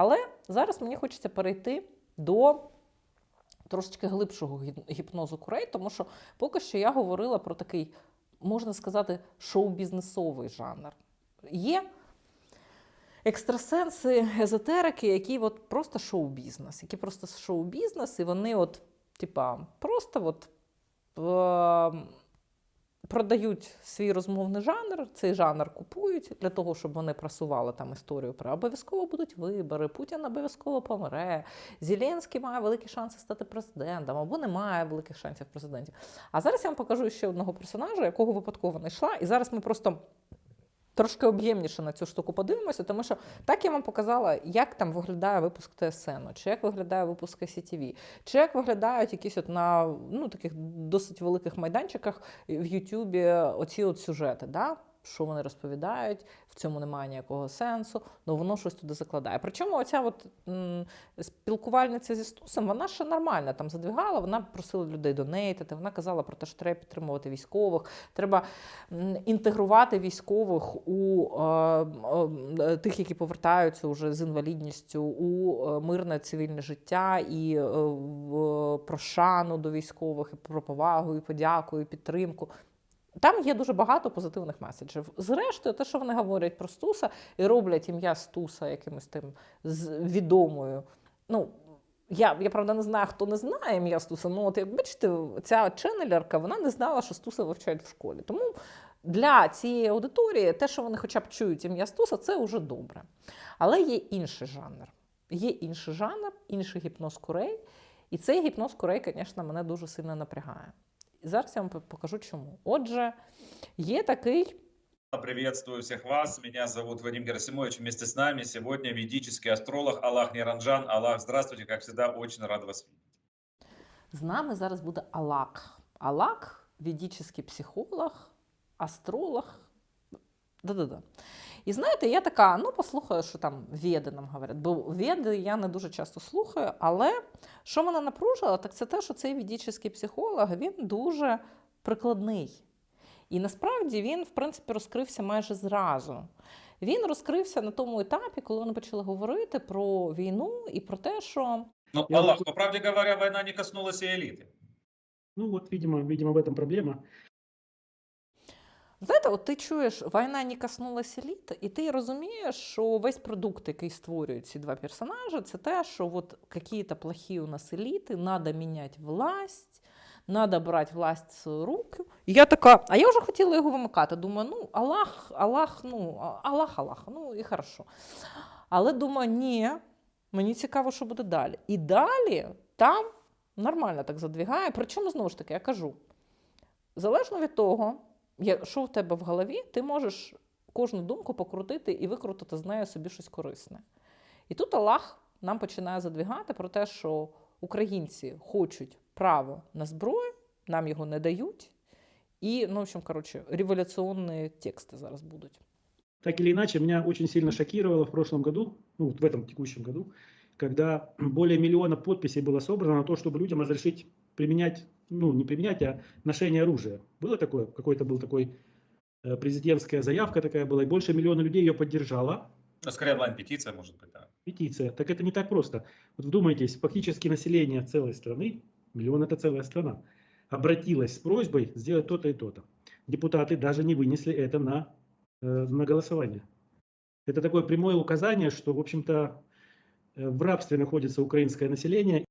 Але зараз мені хочеться перейти до трошечки глибшого гіпнозу курей, тому що поки що я говорила про такий, можна сказати, шоу-бізнесовий жанр. Є екстрасенси, езотерики, які от просто шоу-бізнес, які просто шоу-бізнес, і вони от, типа, просто от. Продають свій розмовний жанр, цей жанр купують для того, щоб вони просували там історію про обов'язково будуть вибори, Путін обов'язково помре, Зеленський має великі шанси стати президентом або не має великих шансів президентів. А зараз я вам покажу ще одного персонажа, якого випадково знайшла. І зараз ми просто трошки об'ємніше на цю штуку подивимося, тому що так я вам показала, як там виглядає випуск ТСН, чи як виглядає випуск CTV, чи як виглядають якісь от на ну, таких досить великих майданчиках в Ютубі оці от сюжети. Да? Що вони розповідають, в цьому немає ніякого сенсу, але воно щось туди закладає. Причому оця от, м, спілкувальниця зі Стусом, вона ще нормально там задвігала, вона просила людей донейтити, вона казала про те, що треба підтримувати військових, треба інтегрувати військових у е, е, тих, які повертаються вже з інвалідністю, у е, мирне цивільне життя і е, в, про шану до військових, і про повагу, і подяку, і підтримку. Там є дуже багато позитивних меседжів. Зрештою, те, що вони говорять про Стуса і роблять ім'я Стуса якимось тим відомою. Ну, я, я правда не знаю, хто не знає ім'я Стуса. Ну, от як бачите, ця ченнелерка вона не знала, що Стуса вивчають в школі. Тому для цієї аудиторії те, що вони хоча б чують ім'я Стуса, це вже добре. Але є інший жанр. Є інший жанр, інший гіпноз курей. І цей гіпноз курей, звісно, мене дуже сильно напрягає. Зараз я вам покажу чому. Отже, є такий Приветствую всех вас. Меня зовут Вадим Герасимович. Вместе с нами сегодня ведический астролог Аллах Неранжан. Аллах, здравствуйте. Как всегда, очень рад вас видеть. З нами зараз буде Алак. Алак ведический психолог, астролог. Да-да-да. І знаєте, я така, ну послухаю, що там веди нам говорять. Бо веди я не дуже часто слухаю, але що мене напружило, так це те, що цей ведический психолог він дуже прикладний. І насправді він, в принципі, розкрився майже зразу. Він розкрився на тому етапі, коли вони почали говорити про війну і про те, що Ну, Я Аллах, вот- по правде говоря, война не коснулась и элиты. Ну вот, видимо, видимо, в этом проблема. Знаєте, от ти чуєш, війна не коснулася еліти, і ти розумієш, що весь продукт, який створюють ці два персонажі, це те, що от якісь плохі у нас еліти, треба міняти власть, треба брати власть в свої руки. І я така, а я вже хотіла його вимикати. Думаю, ну, Аллах, Аллах, ну, Аллах, Аллах, ну і хорошо. Але думаю, ні, мені цікаво, що буде далі. І далі там нормально так задвігає. Причому, знову ж таки, я кажу, залежно від того, що в тебе в голові, ти можеш кожну думку покрутити і викрутити з нею собі щось корисне. І тут Аллах нам починає задвігати про те, що українці хочуть право на зброю, нам його не дають. І, ну, в общем, коротше, революційні тексти зараз будуть. Так или иначе, меня очень сильно шокировало в прошлом году, ну вот в этом текущем году, когда более миллиона подписей было собрано на то, чтобы людям разрешить применять, ну не применять, а ношение оружия. Было такое? Какой-то был такой э, президентская заявка такая была, и больше миллиона людей ее поддержало. Ну, скорее, онлайн-петиция, может быть, да. Петиция. Так это не так просто. Вот вдумайтесь, фактически население целой страны, миллион это целая страна, обратилось с просьбой сделать то-то и то-то. Депутаты даже не вынесли это на, э, на голосование. Это такое прямое указание, что, в общем-то, э, в рабстве находится украинское население,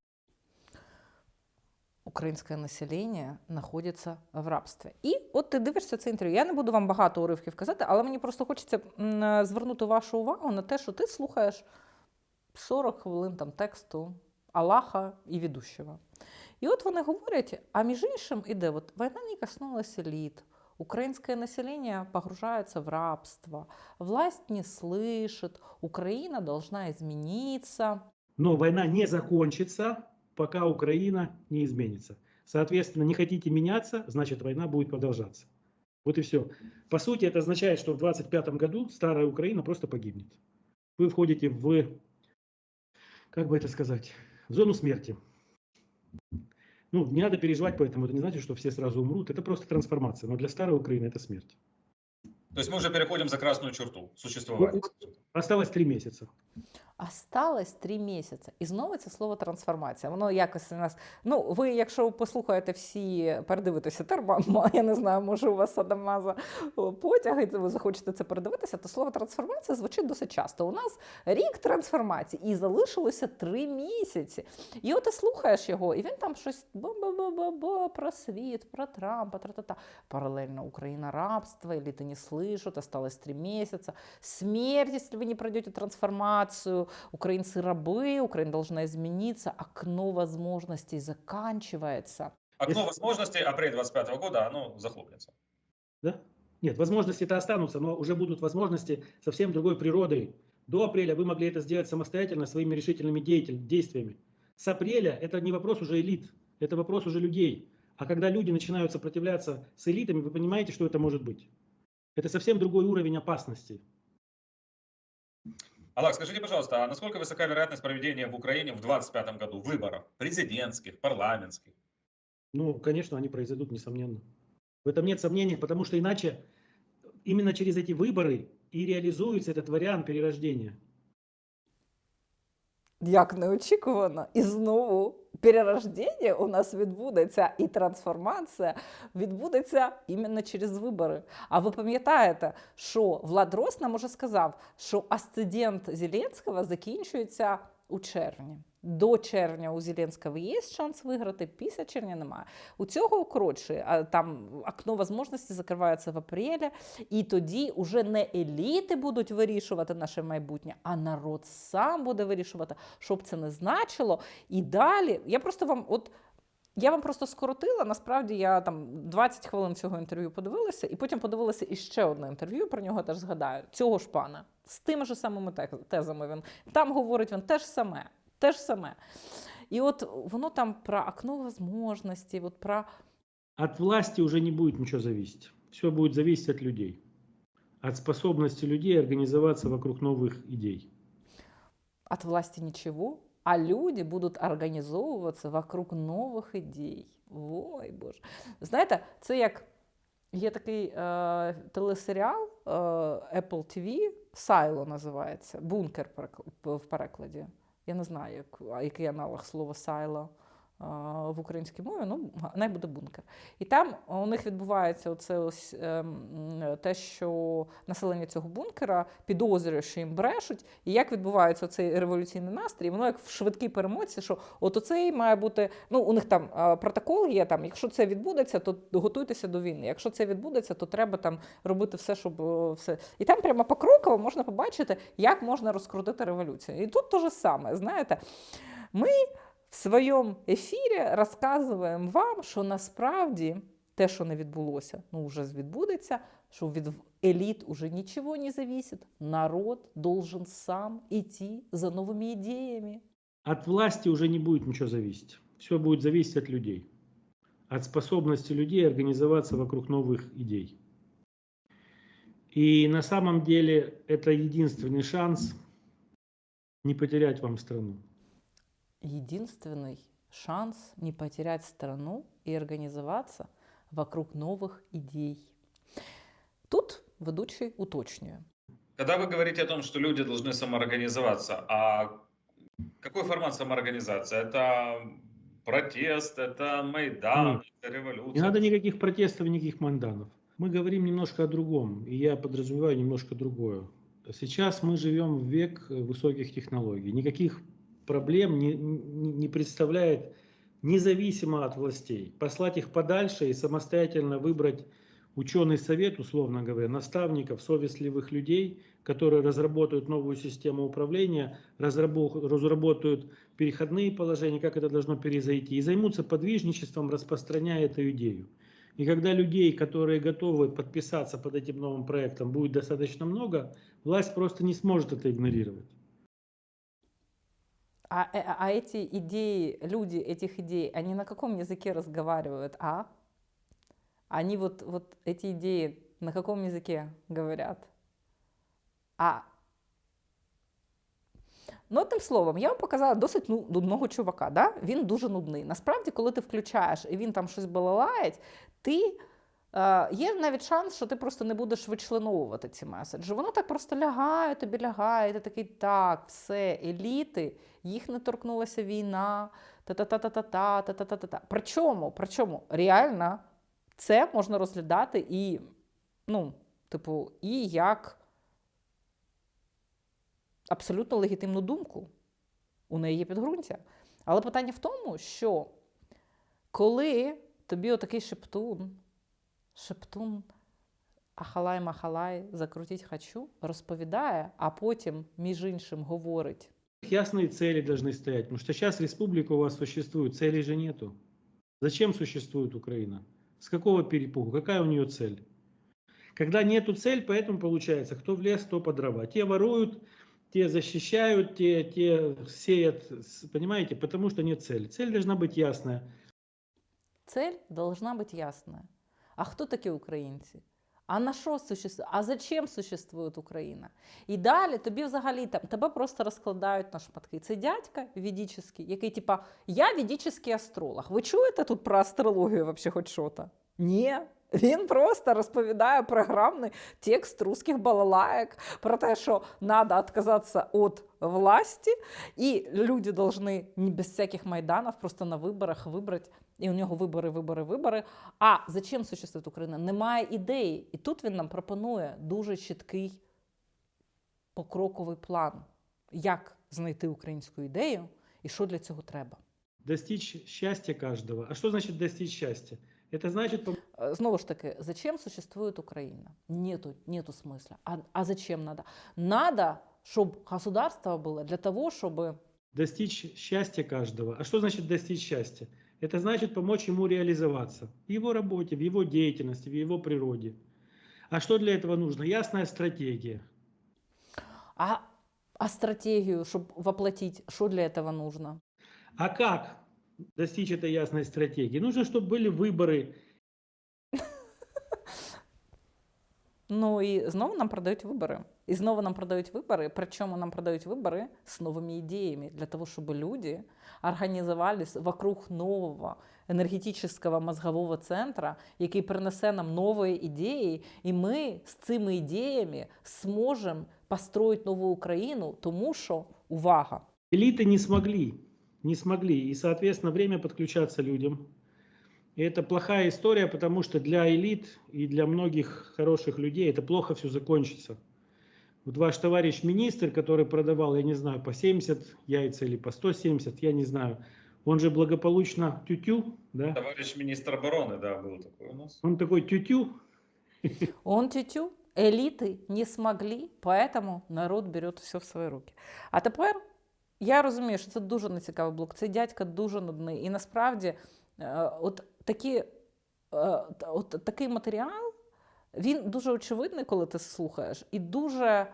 Українське населення знаходиться в рабстві. І от ти дивишся це інтерв'ю. Я не буду вам багато уривків казати, але мені просто хочеться е, звернути вашу увагу на те, що ти слухаєш 40 хвилин там тексту Аллаха і ведущого. І от вони говорять: а між іншим іде, от війна не коснулася еліт, Украинское население погружается в рабство, власть не слышит, Украина должна измениться. но война не закончится, пока Украина не изменится. Соответственно, не хотите меняться, значит война будет продолжаться. Вот и все. По сути, это означает, что в 25 году старая Украина просто погибнет. Вы входите в, как бы это сказать, в зону смерти. Ну, не надо переживать по этому. Это не значит, что все сразу умрут. Это просто трансформация. Но для старой Украины это смерть. То есть мы уже переходим за красную черту существования. Осталось три месяца. Осталось три місяці. І знову це слово трансформація. Воно якось у нас. Ну, ви, якщо послухаєте всі, передивитеся терма, я не знаю, може у вас Адамаза потяг, і ви захочете це передивитися, то слово трансформація звучить досить часто. У нас рік трансформації, і залишилося три місяці. І от ти слухаєш його, і він там щось ба-ба-ба-ба про світ, про Трампа, тра-та-та. Паралельно Україна рабство, или ты не слышат, осталось три месяца. Смерть, если вы не пройдете Украинцы рабы, Украина должна измениться. Окно возможностей заканчивается. Окно возможностей апрель 25 года, оно захлопнется. Да? Нет, возможности-то останутся, но уже будут возможности совсем другой природы. До апреля вы могли это сделать самостоятельно своими решительными действиями. С апреля это не вопрос уже элит, это вопрос уже людей. А когда люди начинают сопротивляться с элитами, вы понимаете, что это может быть. Это совсем другой уровень опасности. Аллах, скажите, пожалуйста, а насколько высока вероятность проведения в Украине в 25 году выборов? Президентских, парламентских? Ну, конечно, они произойдут, несомненно. В этом нет сомнений, потому что иначе именно через эти выборы и реализуется этот вариант перерождения. Як неочікувано, і знову перерождення у нас відбудеться, і трансформація відбудеться іменно через вибори. А ви пам'ятаєте, що Влад Рос нам уже сказав, що асцидент Зеленського закінчується у червні. До червня у Зеленського є шанс виграти, після червня немає. У цього коротше, а там окно можливості закривається в апрелі, і тоді уже не еліти будуть вирішувати наше майбутнє, а народ сам буде вирішувати, що б це не значило. І далі я просто вам, от я вам просто скоротила. Насправді я там 20 хвилин цього інтерв'ю подивилася, і потім подивилася іще одне інтерв'ю. Про нього теж згадаю. Цього ж пана з тими ж самими тезами. Він там говорить він те ж саме, те ж саме. І от воно там про окно можливостей, от про От власти уже не будет ничего зависеть. Все будет зависеть от людей. От способности людей организоваться вокруг новых идей. от власти ничего, а люди будуть організовуватися вокруг нових ідей. Ой, Боже. Знаєте, це як є такий е, телесеріал е, Apple TV, Сайло називається, бункер в перекладі. Я не знаю, як, який аналог слова сайло в українській мові, ну, най буде бункер. І там у них відбувається оце ось, ем, те, що населення цього бункера підозрює, що їм брешуть, і як відбувається цей революційний настрій, воно як в швидкій перемоці, що от оцей має бути. Ну, у них там протокол є. Там, якщо це відбудеться, то готуйтеся до війни. Якщо це відбудеться, то треба там робити все, щоб е, все. І там прямо покроково можна побачити, як можна розкрутити революцію. І тут те ж саме, знаєте, ми в своєму ефірі розказуємо вам, що насправді те, що не відбулося, ну вже відбудеться, що від элит уже ничего не зависит. Народ должен сам идти за новыми идеями. От власти уже не будет ничего зависеть. Все будет зависеть от людей. От способности людей организоваться вокруг новых идей. И на самом деле это единственный шанс не потерять вам страну. Единственный шанс не потерять страну и организоваться вокруг новых идей. Тут ведучий уточнює. Когда вы говорите о том, что люди должны самоорганизоваться, а какой формат самоорганизации? Это протест, это Майдан, Нет. это революция? Не надо никаких протестов, никаких манданов. Мы говорим немножко о другом, и я подразумеваю немножко другое. Сейчас мы живем в век высоких технологий. Никаких проблем не, не- представляет независимо от властей. Послать их подальше и самостоятельно выбрать ученый совет, условно говоря, наставников, совестливых людей, которые разработают новую систему управления, разрабо- разработают переходные положения, как это должно перезайти, и займутся подвижничеством, распространяя эту идею. И когда людей, которые готовы подписаться под этим новым проектом, будет достаточно много, власть просто не сможет это игнорировать. А, э, а эти идеи, люди этих идей, они на каком языке разговаривают, а? Они вот, вот эти идеи на каком языке говорят? А Ну, одним словом, я вам показала досить ну, нудного чувака. Да? Він дуже нудний. Насправді, коли ти включаєш і він там щось балалають, ти Е, Є навіть шанс, що ти просто не будеш вичленовувати ці меседжі. Воно так просто лягає, тобі лягає, ти такий, так, все, еліти, їх не торкнулася війна, та-та-та-та-та, та-та-та-та. Причому, причому реально це можна розглядати і, ну, типу, і як абсолютно легітимну думку. У неї є підґрунтя. Але питання в тому, що коли тобі отакий шептун, шептун ахалай махалай, закрутіть хочу, розповідає, а потім, між іншим, говорить. Ясные цели должны стоять, потому что сейчас республика у вас существует, целей же нету. Зачем существует Украина? С какого перепугу? Какая у нее цель? Когда нету цель, поэтому получается, кто в лес, то по дрова. Те воруют, те защищают, те, те сеят, с- понимаете, потому что нет цели. Цель должна быть ясная. Цель должна быть ясная. А кто такие українці? А на що существує? А зачем существує Україна? І далі тобі взагалі там тебе просто розкладають на шматки. Це дядька ведічний, який, типа, я ведічний астролог. Ви чуєте тут про астрологію вообще хоч що-то? Ні. Він просто розповідає програмний текст русських балалаєк про те, що треба відказатися від власті, і люди повинні без всяких майданів просто на виборах вибрати і у нього вибори, вибори, вибори. А зачем существує Україна? Немає ідеї. І тут він нам пропонує дуже чіткий покроковий план, як знайти українську ідею і що для цього треба. Достичь счастья каждого. А что значит достичь счастья? Это значит пом- Е, Знову ж таки, зачем существує Україна? Нету, нету смысла. А, а зачем надо? Надо, щоб государство было для того, чтобы достичь счастья каждого. А что значит достичь счастья? Это значит помочь ему реализоваться в его работе, в его деятельности, в его природе. А что для этого нужно? Ясная стратегия. а, а стратегію, щоб воплотить, що для этого нужно? А как достичь этой ясной стратегии? Нужно, чтобы были выборы. Ну і знову нам продають вибори. І знову нам продають вибори. Причому нам продають вибори з новими ідеями для того, щоб люди організувались вокруг нового енергетичного мозгового центра, який принесе нам нові ідеї, і ми з цими ідеями зможемо построїти нову Україну, тому що увага! Элиты не смогли, не смогли. И, соответственно, время подключаться людям. И это плохая история, потому что для элит и для многих хороших людей это плохо все закончится. Вот ваш товарищ министр, который продавал, я не знаю, по 70 яйца или по 170, я не знаю, он же благополучно тютю, да? Товарищ министр обороны, да, был такой у нас. Он такой тютю, Он тютю, еліти не смогли, поэтому народ берет все в свої руки. А тепер я розумію, що це дуже нецікавий блок. Цей дядька дуже нудний. І насправді, е, от, такі, е, та- от такий матеріал, він дуже очевидний, коли ти слухаєш, і дуже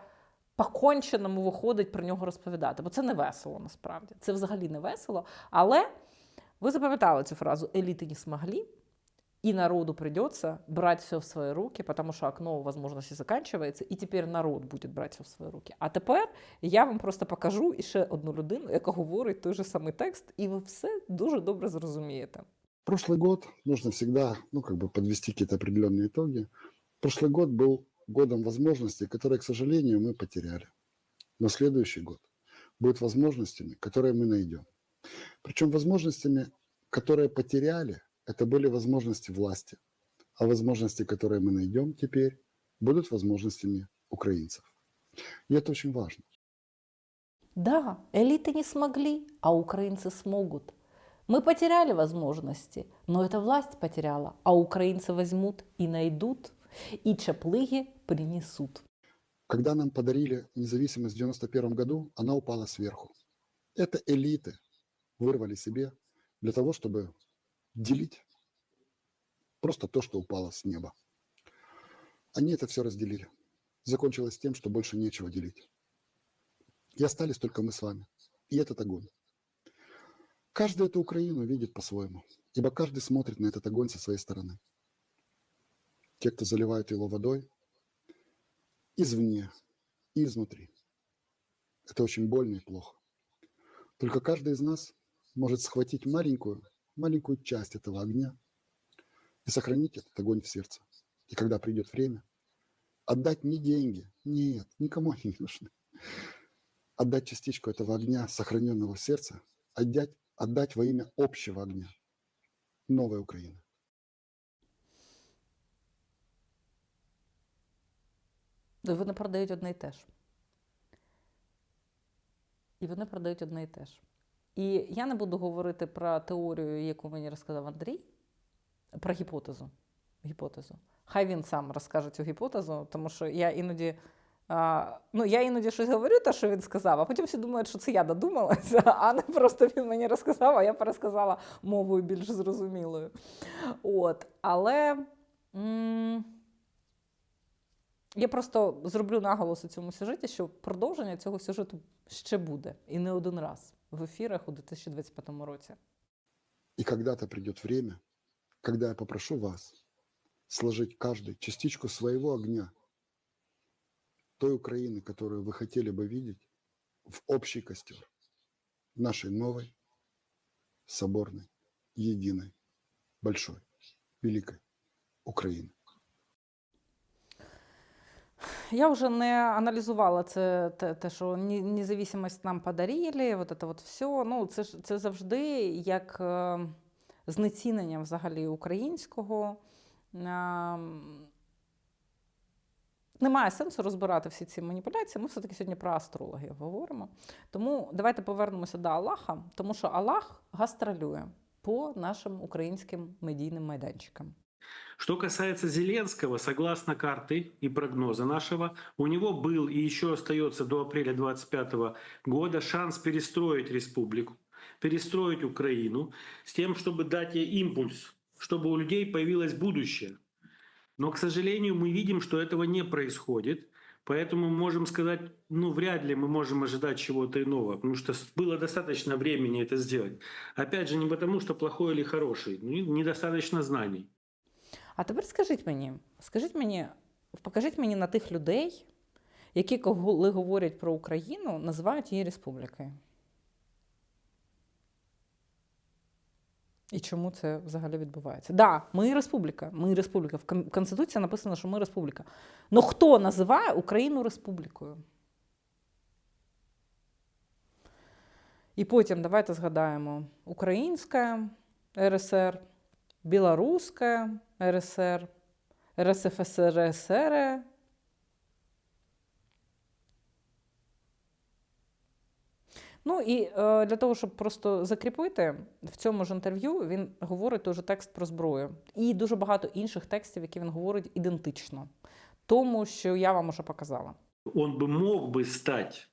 по-конченому виходить про нього розповідати. Бо це не весело насправді. Це взагалі не весело. Але ви запам'ятали цю фразу еліти не смогли. И народу придется брать все в свои руки, потому что окно возможностей заканчивается, и теперь народ будет брать все в свої руки. А тепер я вам просто покажу іще одну людину, яка говорить той же самий текст, і ви все дуже добре зрозумієте. Прошлый год нужно всегда, ну, как бы подвести какие-то определенные итоги. Прошлый год был годом возможностей, которые, к сожалению, мы потеряли. Но следующий год будет возможностями, которые мы найдем. Причем возможностями, которые потеряли, это были возможности власти. А возможности, которые мы найдем теперь, будут возможностями украинцев. И это очень важно. Да, элиты не смогли, а украинцы смогут. Мы потеряли возможности, но эта власть потеряла, а украинцы возьмут и найдут, и чаплыги принесут. Когда нам подарили независимость в 91 году, она упала сверху. Это элиты вырвали себе для того, чтобы делить просто то, что упало с неба. Они это все разделили. Закончилось тем, что больше нечего делить. И остались только мы с вами. И этот огонь. Каждый эту Украину видит по-своему, ибо каждый смотрит на этот огонь со своей стороны. Те, кто заливает его водой, извне изнутри. Это очень больно и плохо. Только каждый из нас может схватить маленькую, маленькую часть этого огня и сохранить этот огонь в сердце. И когда придет время, отдать не деньги, нет, никому они не нужны. Отдать частичку этого огня, сохраненного в сердце, отдать, отдать во имя общего огня. Новая Украина. Вони продають одне і те ж. І вони продають одне і те ж. І я не буду говорити про теорію, яку мені розказав Андрій, про гіпотезу. гіпотезу. Хай він сам розкаже цю гіпотезу, тому що я іноді. А, ну, я іноді щось говорю, те, що він сказав, а потім всі думають, що це я додумалася, а не просто він мені розказав, а я пересказала мовою більш зрозумілою. От. Але. М- я просто зроблю наголос у цьому сюжеті, що продовження цього сюжету ще буде і не один раз в ефірах у 2025 році. И когда-то придет время, когда я попрошу вас сложить каждый частичку своего огня, той Украины, которую вы хотели бы видеть, в общий костер нашей новой, соборной, единой, большой, великой Украины. Я вже не аналізувала це, те, те що ні- независимость нам подарили, от це от все. Ну, це, це завжди як е, знецінення взагалі українського. Ем, Немає сенсу розбирати всі ці маніпуляції. Ми все-таки сьогодні про астрологію говоримо. Тому давайте повернемося до Аллаха, тому що Аллах гастролює по нашим українським медійним майданчикам. Что касается Зеленского, согласно карты и прогноза нашего, у него был и еще остается до апреля 2025 года шанс перестроить республику, перестроить Украину с тем, чтобы дать ей импульс, чтобы у людей появилось будущее. Но, к сожалению, мы видим, что этого не происходит. Поэтому можем сказать, ну, вряд ли мы можем ожидать чего-то иного, потому что было достаточно времени это сделать. Опять же, не потому, что плохой или хороший, ну, недостаточно знаний. А тепер скажіть мені, скажіть мені, покажіть мені на тих людей, які, коли говорять про Україну, називають її республікою. І чому це взагалі відбувається? Так, да, ми республіка. Ми республіка. В Конституції написано, що ми республіка. Ну хто називає Україну республікою? І потім давайте згадаємо: Українська РСР, Білоруська РСР, РСФСР. Ну і е, для того, щоб просто закріпити, в цьому ж інтерв'ю він говорить той же текст про зброю. І дуже багато інших текстів, які він говорить ідентично. Тому, що я вам уже показала. он бы мог бы стать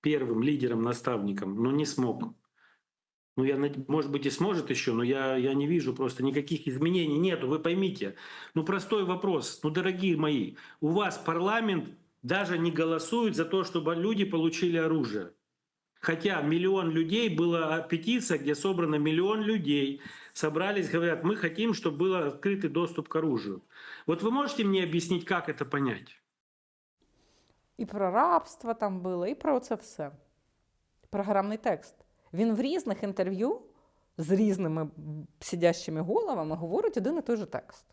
первым лидером-наставником, но не смог. Ну, я, может быть, и сможет еще, но я, я не вижу просто никаких изменений нету, вы поймите. Ну, простой вопрос. Ну, дорогие мои, у вас парламент даже не голосует за то, чтобы люди получили оружие. Хотя миллион людей, была петиция, где собрано миллион людей, собрались, говорят, мы хотим, чтобы был открытый доступ к оружию. Вот вы можете мне объяснить, как это понять? І про рабство там було, і про це все. Програмний текст. Він в різних інтерв'ю з різними сидящими головами говорить один і той же текст.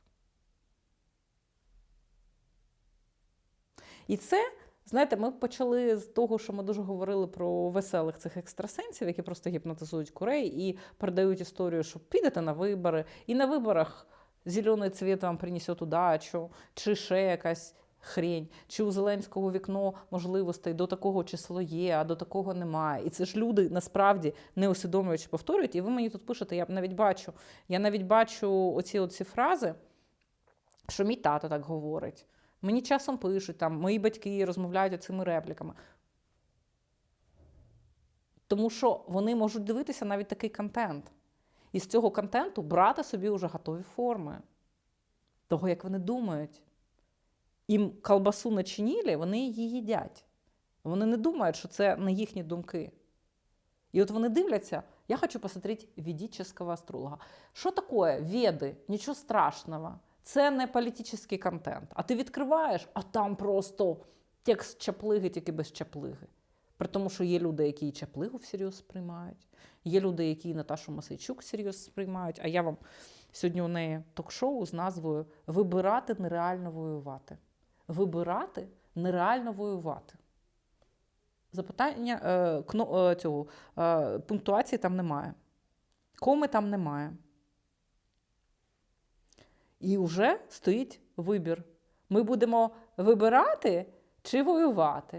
І це, знаєте, ми почали з того, що ми дуже говорили про веселих цих екстрасенсів, які просто гіпнотизують курей і передають історію, що підете на вибори, і на виборах зелений цвіт вам принесет удачу, чи ще якась хрень, чи у Зеленського вікно можливостей до такого число є, а до такого немає. І це ж люди насправді не усвідомлюючи повторюють. І ви мені тут пишете, я навіть бачу, я навіть бачу оці, оці фрази, що мій тато так говорить. Мені часом пишуть, там, мої батьки розмовляють цими репліками. Тому що вони можуть дивитися навіть такий контент. І з цього контенту брати собі вже готові форми того, як вони думають. Їм колбасу начинили, вони її їдять. Вони не думають, що це не їхні думки. І от вони дивляться, я хочу посмотреть ведического астролога. Що таке веди? Нічого страшного. Це не політичний контент. А ти відкриваєш, а там просто текст чаплиги, тільки без чаплиги. При тому, що є люди, які і Чаплигу всерйоз сприймають, є люди, які і Наташу Масейчук всерйоз сприймають. А я вам сьогодні у неї ток-шоу з назвою Вибирати нереально воювати. Вибирати нереально воювати. Запитання е, кно, е, цього е, пунктуації там немає. Коми там немає. І вже стоїть вибір. Ми будемо вибирати чи воювати.